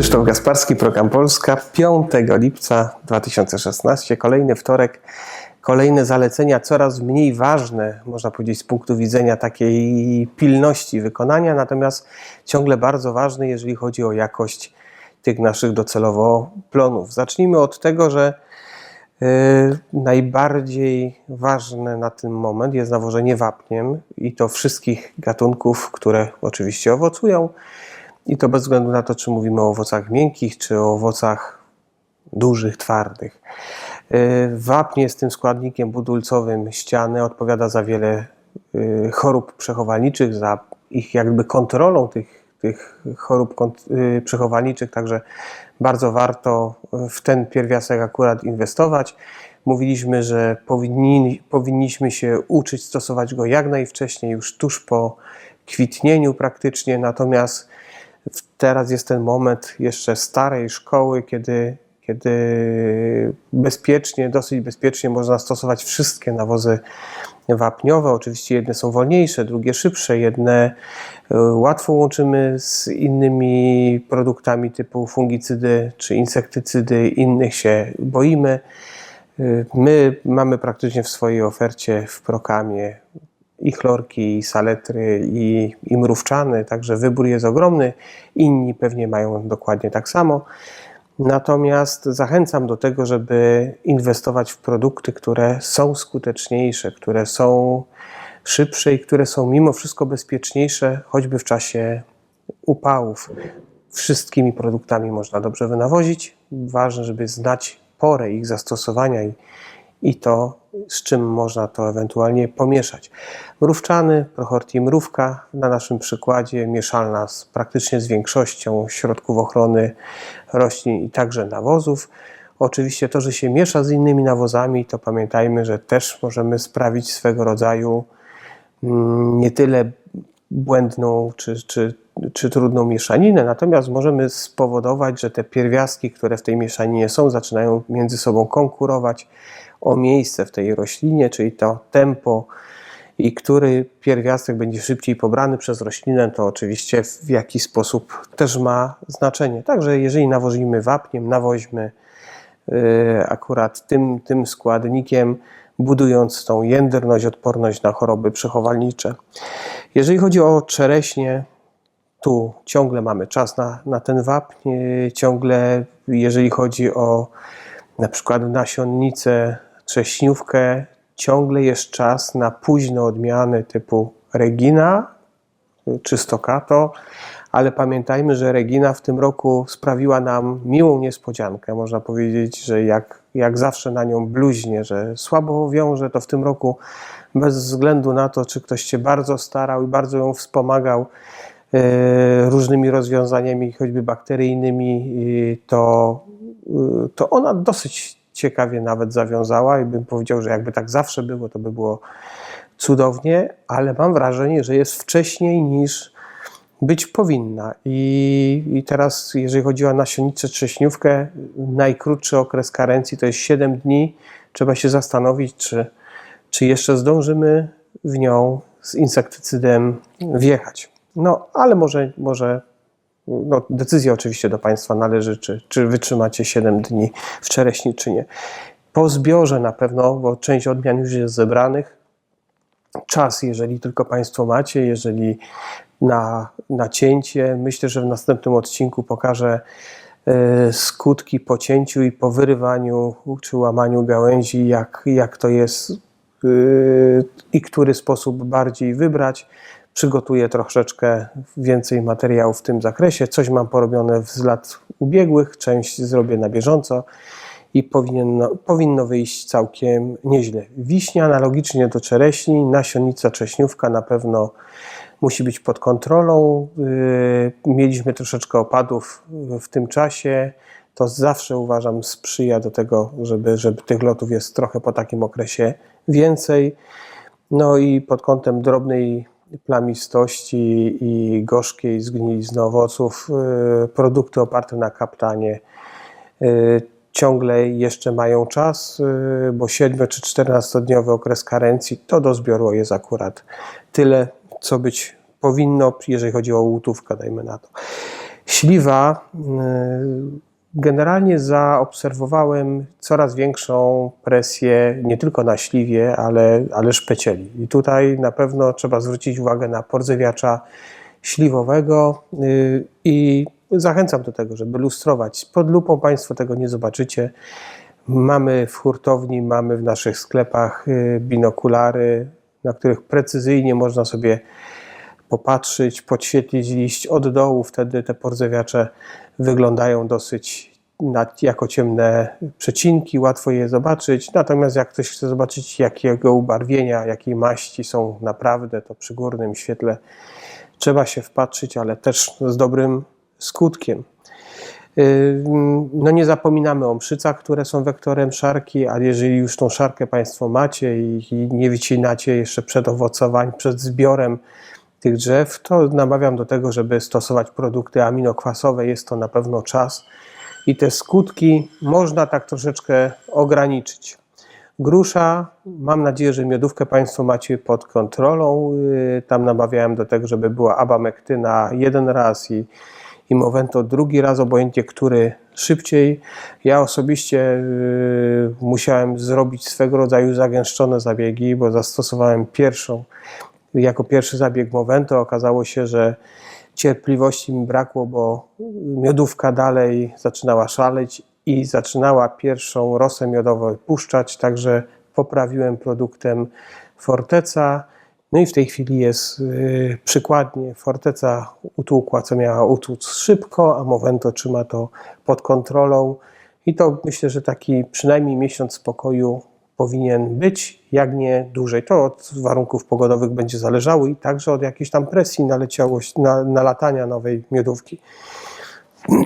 Krzysztof Gasparski, Program Polska, 5 lipca 2016, kolejny wtorek, kolejne zalecenia, coraz mniej ważne, można powiedzieć, z punktu widzenia takiej pilności wykonania, natomiast ciągle bardzo ważne, jeżeli chodzi o jakość tych naszych docelowo plonów. Zacznijmy od tego, że yy, najbardziej ważne na ten moment jest nawożenie wapniem i to wszystkich gatunków, które oczywiście owocują. I to bez względu na to, czy mówimy o owocach miękkich, czy o owocach dużych, twardych. Yy, Wapń jest tym składnikiem budulcowym ściany, odpowiada za wiele yy, chorób przechowalniczych, za ich jakby kontrolą tych, tych chorób yy, przechowalniczych, także bardzo warto w ten pierwiastek akurat inwestować. Mówiliśmy, że powinni, powinniśmy się uczyć stosować go jak najwcześniej, już tuż po kwitnieniu praktycznie, natomiast teraz jest ten moment jeszcze starej szkoły, kiedy, kiedy bezpiecznie, dosyć bezpiecznie można stosować wszystkie nawozy wapniowe. Oczywiście jedne są wolniejsze, drugie szybsze, jedne y, łatwo łączymy z innymi produktami typu fungicydy czy insektycydy, innych się boimy. Y, My mamy praktycznie w swojej ofercie w prokamie i chlorki, i saletry, i, i mrówczany, także wybór jest ogromny. Inni pewnie mają dokładnie tak samo. Natomiast zachęcam do tego, żeby inwestować w produkty, które są skuteczniejsze, które są szybsze i które są mimo wszystko bezpieczniejsze, choćby w czasie upałów. Wszystkimi produktami można dobrze wynawozić. Ważne, żeby znać porę ich zastosowania i, i to, z czym można to ewentualnie pomieszać. Mrówczany, Prochortii mrówka, na naszym przykładzie mieszalna z, praktycznie z większością środków ochrony roślin i także nawozów. Oczywiście to, że się miesza z innymi nawozami, to pamiętajmy, że też możemy sprawić swego rodzaju mm, nie tyle błędną czy, czy, czy trudną mieszaninę, natomiast możemy spowodować, że te pierwiastki, które w tej mieszaninie są, zaczynają między sobą konkurować o miejsce w tej roślinie, czyli to tempo i który pierwiastek będzie szybciej pobrany przez roślinę, to oczywiście w jaki sposób też ma znaczenie. Także jeżeli nawozimy wapniem, nawoźmy yy, akurat tym, tym składnikiem, budując tą jędrność, odporność na choroby przechowalnicze. Jeżeli chodzi o czereśnie, tu ciągle mamy czas na, na ten wapń, ciągle jeżeli chodzi o na przykład nasionnicę, trześniówkę, ciągle jest czas na późne odmiany typu Regina czy Stoccato, ale pamiętajmy, że Regina w tym roku sprawiła nam miłą niespodziankę. Można powiedzieć, że jak, jak zawsze na nią bluźnie, że słabo wiąże, to w tym roku bez względu na to, czy ktoś się bardzo starał i bardzo ją wspomagał e, różnymi rozwiązaniami, choćby bakteryjnymi, to, e, to ona dosyć ciekawie nawet zawiązała i bym powiedział, że jakby tak zawsze było, to by było cudownie, ale mam wrażenie, że jest wcześniej niż być powinna. I, I teraz, jeżeli chodzi o nasionnicę trześniówkę, najkrótszy okres karencji to jest 7 dni. Trzeba się zastanowić, czy, czy jeszcze zdążymy w nią z insektycydem wjechać. No, ale może, może no, decyzja oczywiście do Państwa należy, czy, czy wytrzymacie 7 dni w czereśni, czy nie. Po zbiorze na pewno, bo część odmian już jest zebranych, czas, jeżeli tylko Państwo macie, jeżeli na, na cięcie. Myślę, że w następnym odcinku pokażę e, skutki po cięciu i po wyrywaniu czy łamaniu gałęzi, jak, jak to jest e, i który sposób bardziej wybrać. Przygotuję troszeczkę więcej materiału w tym zakresie. Coś mam porobione z lat ubiegłych, część zrobię na bieżąco i powinno, powinno wyjść całkiem nieźle. Wiśnia analogicznie do czereśni, nasionnica cześniówka na pewno musi być pod kontrolą. Yy, Mieliśmy troszeczkę opadów w tym czasie. To zawsze uważam sprzyja do tego, żeby, żeby tych lotów jest trochę po takim okresie więcej. No i pod kątem drobnej plamistości i gorzkiej zgnilizny owoców, yy, produkty oparte na kaptanie yy, ciągle jeszcze mają czas, yy, bo 7 czy 14-dniowy okres karencji to do zbioru jest akurat tyle, co być powinno, jeżeli chodzi o łutówkę, dajmy na to. Śliwa. y, Generalnie zaobserwowałem coraz większą presję nie tylko na śliwie, ale, ale szpecieli. I tutaj na pewno trzeba zwrócić uwagę na pordzewiacza śliwowego y, i zachęcam do tego, żeby lustrować. Pod lupą Państwo tego nie zobaczycie. Mamy w hurtowni, mamy w naszych sklepach y, binokulary, na których precyzyjnie można sobie popatrzeć, podświetlić liść od dołu, wtedy te pordzewiacze wyglądają dosyć jako ciemne przecinki, łatwo je zobaczyć. Natomiast jak ktoś chce zobaczyć, jakiego ubarwienia, jakiej maści są naprawdę, to przy górnym świetle trzeba się wpatrzyć, ale też z dobrym skutkiem. Yy, No nie zapominamy o mszycach, które są wektorem szarki, a jeżeli już tą szarkę Państwo macie i, nie wycinacie jeszcze przed owocowaniem, przed zbiorem tych drzew, to namawiam do tego, żeby stosować produkty aminokwasowe. Jest to na pewno czas i te skutki można tak troszeczkę ograniczyć. Grusza, mam nadzieję, że miodówkę Państwo macie pod kontrolą. Yy, Tam namawiałem do tego, żeby była abamektyna jeden raz i, i Movento drugi raz, obojętnie który szybciej. Ja osobiście yy, musiałem zrobić swego rodzaju zagęszczone zabiegi, bo zastosowałem pierwszą, jako pierwszy zabieg Movento. Okazało się, że cierpliwości mi brakło, bo miodówka dalej zaczynała szaleć i zaczynała pierwszą rosę miodową puszczać, także poprawiłem produktem Forteca. No i w tej chwili jest y, przykładnie. Forteca utłukła, co miała utłuc szybko, a Movento trzyma to pod kontrolą. I to myślę, że taki przynajmniej miesiąc spokoju powinien być, jak nie dłużej. To od warunków pogodowych będzie zależało i także od jakiejś tam presji naleciałość, na, nalatania nowej miodówki.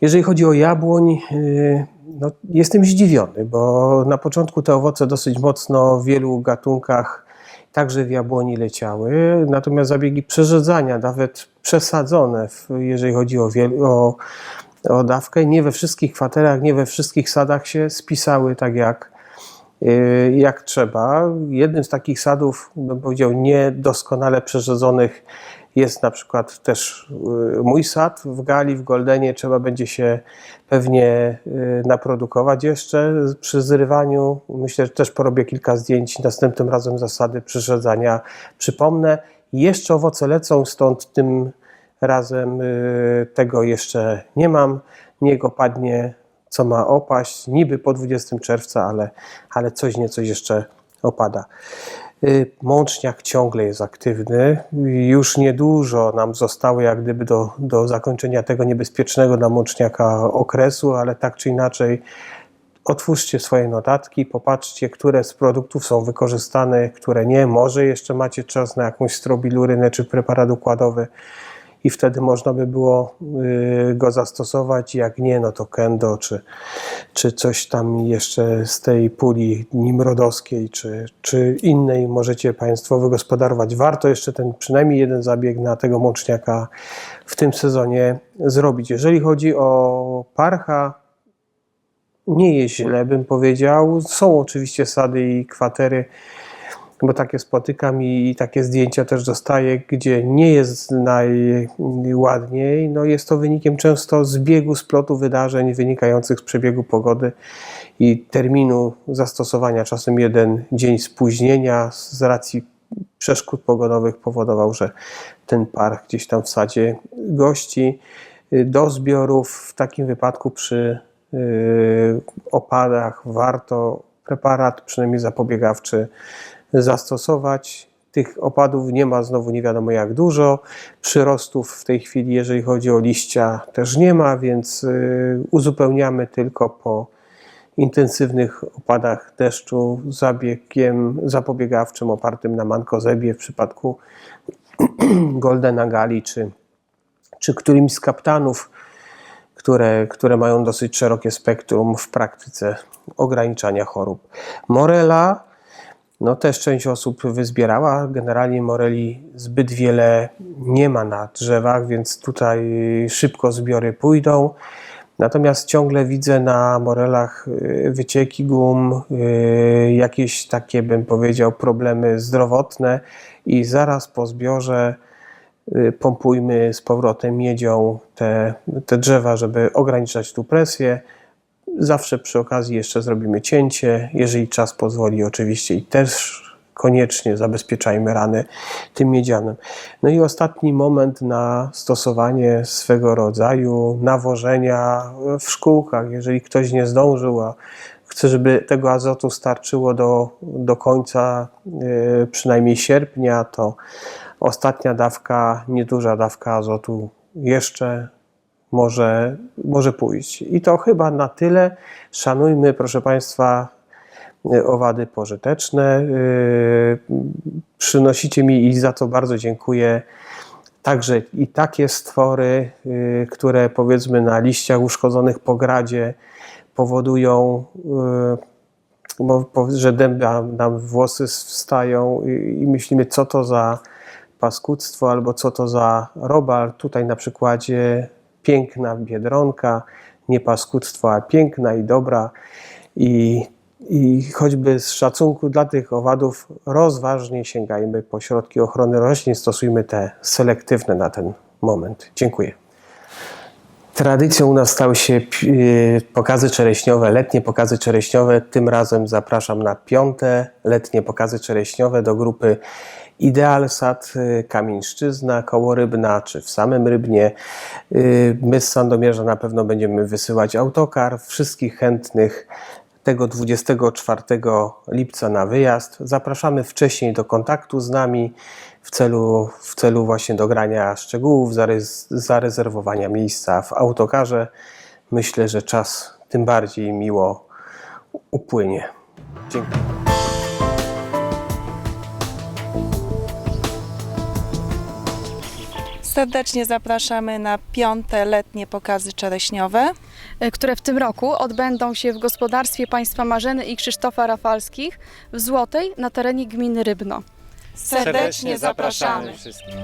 Jeżeli chodzi o jabłoń, yy, no, jestem zdziwiony, bo na początku te owoce dosyć mocno w wielu gatunkach, także w jabłoni leciały, natomiast zabiegi przerzedzania, nawet przesadzone, w, jeżeli chodzi o, o, o dawkę, nie we wszystkich kwaterach, nie we wszystkich sadach się spisały tak jak, yy, jak trzeba. Jednym z takich sadów, bym powiedział, niedoskonale przerzedzonych jest na przykład też y, mój sad w Gali, w Goldenie. Trzeba będzie się pewnie y, naprodukować jeszcze przy zrywaniu. Myślę, że też porobię kilka zdjęć. Następnym razem zasady przyrzedzania przypomnę. Jeszcze owoce lecą, stąd tym razem y, tego jeszcze nie mam. Niego padnie, co ma opaść. Niby po 20 czerwca, ale, ale coś niecoś jeszcze opada. Y, Mączniak ciągle jest aktywny. Już niedużo nam zostało, jak gdyby do, do zakończenia tego niebezpiecznego dla mączniaka okresu, ale tak czy inaczej, otwórzcie swoje notatki, popatrzcie, które z produktów są wykorzystane, które nie. Może jeszcze macie czas na jakąś strobilurynę czy preparat układowy i wtedy można by było y, go zastosować. Jak nie, no to kendo, czy, czy coś tam jeszcze z tej puli nimrodowskiej, czy, czy innej możecie Państwo wygospodarować. Warto jeszcze ten przynajmniej jeden zabieg na tego mączniaka w tym sezonie zrobić. Jeżeli chodzi o parcha, nie jest źle, bym powiedział. Są oczywiście sady i kwatery, bo takie spotykam i takie zdjęcia też dostaję, gdzie nie jest najładniej. No jest to wynikiem często zbiegu, splotu wydarzeń wynikających z przebiegu pogody i terminu zastosowania. Czasem jeden dzień spóźnienia z racji przeszkód pogodowych powodował, że ten park gdzieś tam w sadzie gości. Do zbiorów w takim wypadku przy y, opadach warto preparat, przynajmniej zapobiegawczy, zastosować. Tych opadów nie ma znowu nie wiadomo jak dużo. Przyrostów w tej chwili, jeżeli chodzi o liścia, też nie ma, więc y, uzupełniamy tylko po intensywnych opadach deszczu zabiegiem zapobiegawczym opartym na mankozebie w przypadku Goldena Gali czy, czy którymś z kaptanów, które, które mają dosyć szerokie spektrum w praktyce ograniczania chorób. Morela, no też część osób wyzbierała. Generalnie moreli zbyt wiele nie ma na drzewach, więc tutaj szybko zbiory pójdą. Natomiast ciągle widzę na morelach y, wycieki gum, y, jakieś takie, bym powiedział, problemy zdrowotne i zaraz po zbiorze y, pompujmy z powrotem miedzią te, te drzewa, żeby ograniczać tu presję. Zawsze przy okazji jeszcze zrobimy cięcie, jeżeli czas pozwoli oczywiście i też koniecznie zabezpieczajmy rany tym miedzianem. No i ostatni moment na stosowanie swego rodzaju nawożenia w szkółkach. Jeżeli ktoś nie zdążył, a chce, żeby tego azotu starczyło do, do końca e, przynajmniej sierpnia, to ostatnia dawka, nieduża dawka azotu jeszcze może, może pójść. I to chyba na tyle. Szanujmy, proszę Państwa, y, owady pożyteczne. Y, Przynosicie mi i za to bardzo dziękuję. Także i takie stwory, y, które powiedzmy na liściach uszkodzonych po gradzie powodują, że dęba nam włosy wstają i myślimy, co to za paskudztwo albo co to za robal. Tutaj na przykładzie piękna biedronka, nie paskudztwo, a piękna i dobra. I, I choćby z szacunku dla tych owadów rozważnie sięgajmy po środki ochrony roślin, stosujmy te selektywne na ten moment. Dziękuję. Tradycją u nas stały się y, pokazy czereśniowe, letnie pokazy czereśniowe. Tym razem zapraszam na piąte letnie pokazy czereśniowe do grupy Idealsat y, Kamieńszczyzna, koło Rybna czy w samym Rybnie. Y, My z Sandomierza na pewno będziemy wysyłać autokar. Wszystkich chętnych tego 24 lipca na wyjazd. Zapraszamy wcześniej do kontaktu z nami w celu, w celu właśnie dogrania szczegółów, zarez, zarezerwowania miejsca w autokarze. Myślę, że czas tym bardziej miło upłynie. Dziękuję. Serdecznie zapraszamy na piąte letnie pokazy czereśniowe. e, które w tym roku odbędą się w gospodarstwie państwa Marzeny i Krzysztofa Rafalskich w Złotej na terenie gminy Rybno. Serdecznie zapraszamy. wszystkich.